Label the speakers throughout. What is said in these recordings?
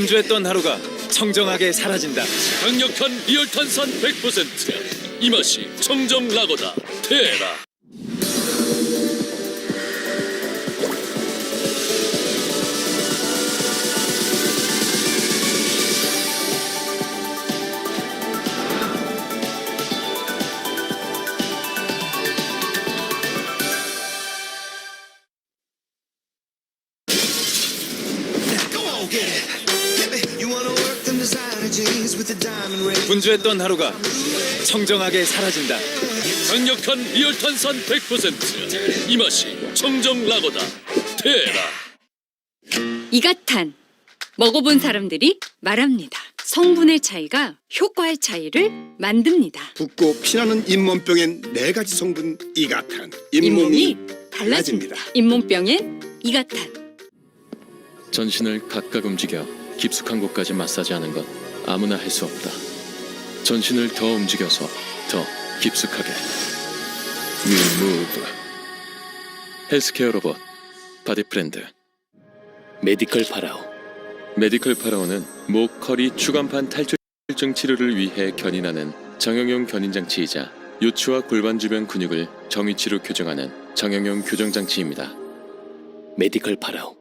Speaker 1: 분주했던 하루가 청정하게 사라진다.
Speaker 2: 강력한 리얼탄산 100%이 맛이 청정 라거다 테라
Speaker 1: 분주했던 하루가 청정하게 사라진다.
Speaker 2: 강력한 리얼탄산 100%이 맛이 청정 라거다 테라
Speaker 3: 이가탄 먹어본 사람들이 말합니다. 성분의 차이가 효과의 차이를 만듭니다.
Speaker 4: 붓고 피나는 잇몸병엔 네 가지 성분 이가탄
Speaker 3: 잇몸이 달라집니다. 잇몸병엔 이가탄.
Speaker 2: 전신을 각각 움직여 깊숙한 곳까지 마사지하는 건 아무나 할 수 없다. 전신을 더 움직여서 더 깊숙하게. 위무브 헬스케어 로봇 바디프렌드 메디컬 파라오 메디컬 파라오는 목, 허리, 추간판 탈출증 치료를 위해 견인하는 정형용 견인 장치이자 요추와 골반 주변 근육을 정위치로 교정하는 정형용 교정 장치입니다. 메디컬 파라오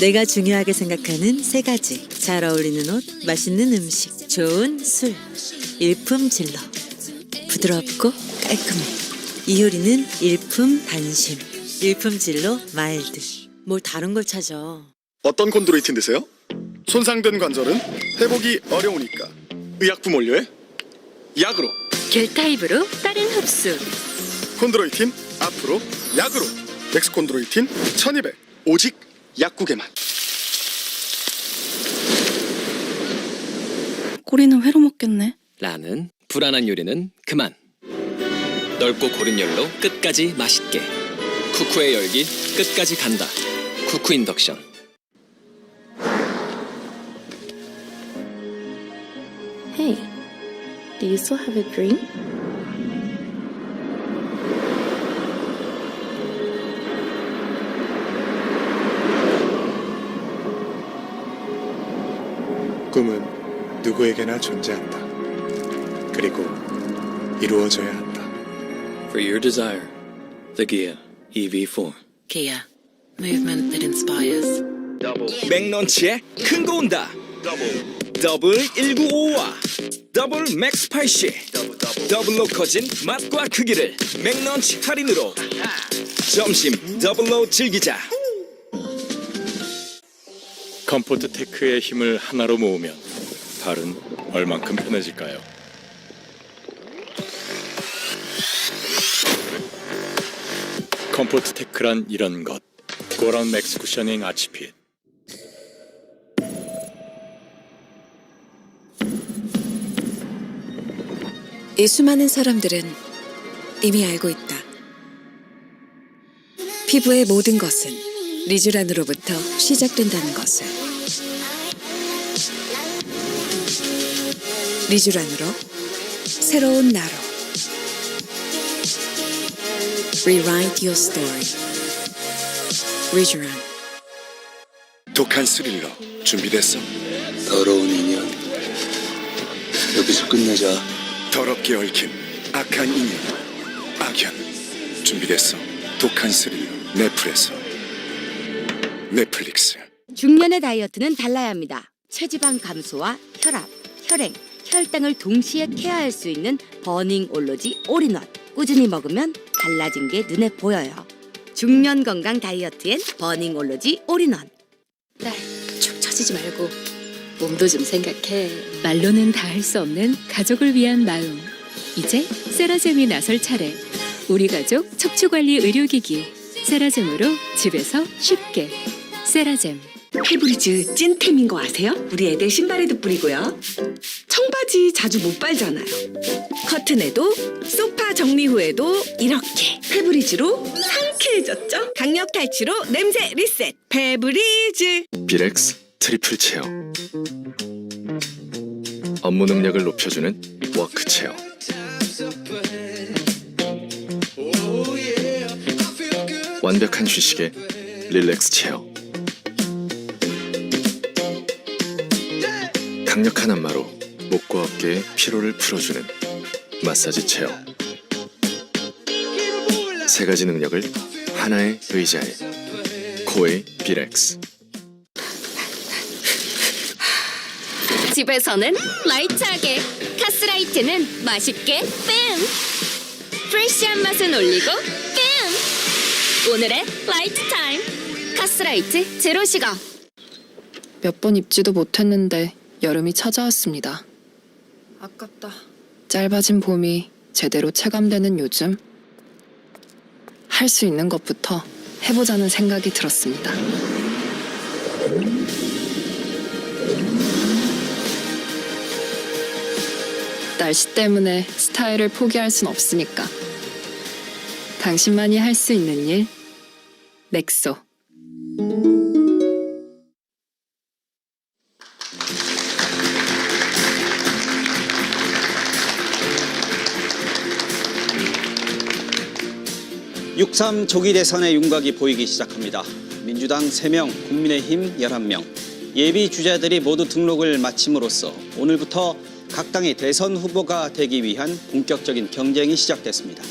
Speaker 5: 내가 중요하게 생각하는 세 가지. 잘 어울리는 옷, 맛있는 음식, 좋은 술, 일품 질러. 부드럽고 깔끔해. 이효리는 일품 단심, 일품 질로 마일드. 뭘 다른 걸 찾아.
Speaker 4: 어떤 콘드로이틴 드세요? 손상된 관절은 회복이 어려우니까 의약품 원료에 약으로
Speaker 3: 겔 타입으로 빠른 흡수.
Speaker 4: 콘드로이틴 앞으로 약으로 덱스콘드로이틴 1200 오직 약국에만
Speaker 6: 꼬리는 회로 먹겠네.
Speaker 7: 라는 불안한 요리는 그만. 넓고 고른 열로 끝까지 맛있게. 쿠쿠의 열기 끝까지 간다. 쿠쿠 인덕션.
Speaker 6: Hey, do you still have a dream?
Speaker 8: 꿈은 누구에게나 존재한다. 그리고 이루어져야 한다.
Speaker 2: For your desire, the Gia EV4.
Speaker 5: Kia, movement that inspires.
Speaker 9: 맥런치에 큰거 온다. 더블 195와 더블 맥스 80. 더블로 커진 맛과 크기를 맥런치 할인으로 점심 더블로 즐기자.
Speaker 2: 컴포트 테크의 힘을 하나로 모으면 발은 얼만큼 편해질까요? 컴포트 테크란 이런 것. 고런 맥스 쿠셔닝 아치핏.
Speaker 5: 이 수많은 사람들은 이미 알고 있다. 피부의 모든 것은 리쥬란으로부터 시작된다는 것을. 리쥬란으로 새로운 나로. Rewrite your story. 리쥬란.
Speaker 4: 독한 스릴러 준비됐어?
Speaker 9: 더러운 인연. 여기서 끝내자.
Speaker 4: 더럽게 얽힌 악한 인연 악연 준비됐어? 독한 스릴러 넷플에서 넷플릭스
Speaker 10: 중년의 다이어트는 달라야 합니다. 체지방 감소와 혈압, 혈행, 혈당을 동시에 케어할 수 있는 버닝 올로지 올인원. 꾸준히 먹으면 달라진 게 눈에 보여요. 중년 건강 다이어트엔 버닝 올로지 올인원.
Speaker 3: 딸, 축 처지지 말고 몸도 좀 생각해. 말로는 다 할 수 없는 가족을 위한 마음. 이제 세라젬이 나설 차례. 우리 가족 척추관리 의료기기. 세라젬으로 집에서 쉽게. 세라젬.
Speaker 10: 페브리즈 찐템인 거 아세요? 우리 애들 신발에도 뿌리고요. 청바지 자주 못 빨잖아요. 커튼에도 소파 정리 후에도 이렇게 페브리즈로 상쾌해졌죠? 강력 탈취로 냄새 리셋. 페브리즈.
Speaker 2: 비렉스 트리플 체어. 업무 능력을 높여주는 워크 체어. 완벽한 휴식의 릴렉스 체어.
Speaker 11: 강력한 안마로 목과 어깨의 피로를 풀어주는 마사지 체어. 세 가지 능력을 하나의 의자에 코웨이 비렉스.
Speaker 12: 집에서는 라이트하게 카스라이트는 맛있게 뺨 프레쉬한 맛은 올리고 뺨 오늘의 라이트 타임 카스라이트 제로 시각
Speaker 6: 몇 번 입지도 못했는데 여름이 찾아왔습니다. 아깝다. 짧아진 봄이 제대로 체감되는 요즘 할 수 있는 것부터 해보자는 생각이 들었습니다. 날씨 때문에 스타일을 포기할 순 없으니까. 당신만이 할 수 있는 일, 넥소.
Speaker 9: 육3 조기 대선의 윤곽이 보이기 시작합니다. 민주당 3명, 국민의힘 11명. 예비 주자들이 모두 등록을 마침으로써 오늘부터 각 당의 대선 후보가 되기 위한 본격적인 경쟁이 시작됐습니다.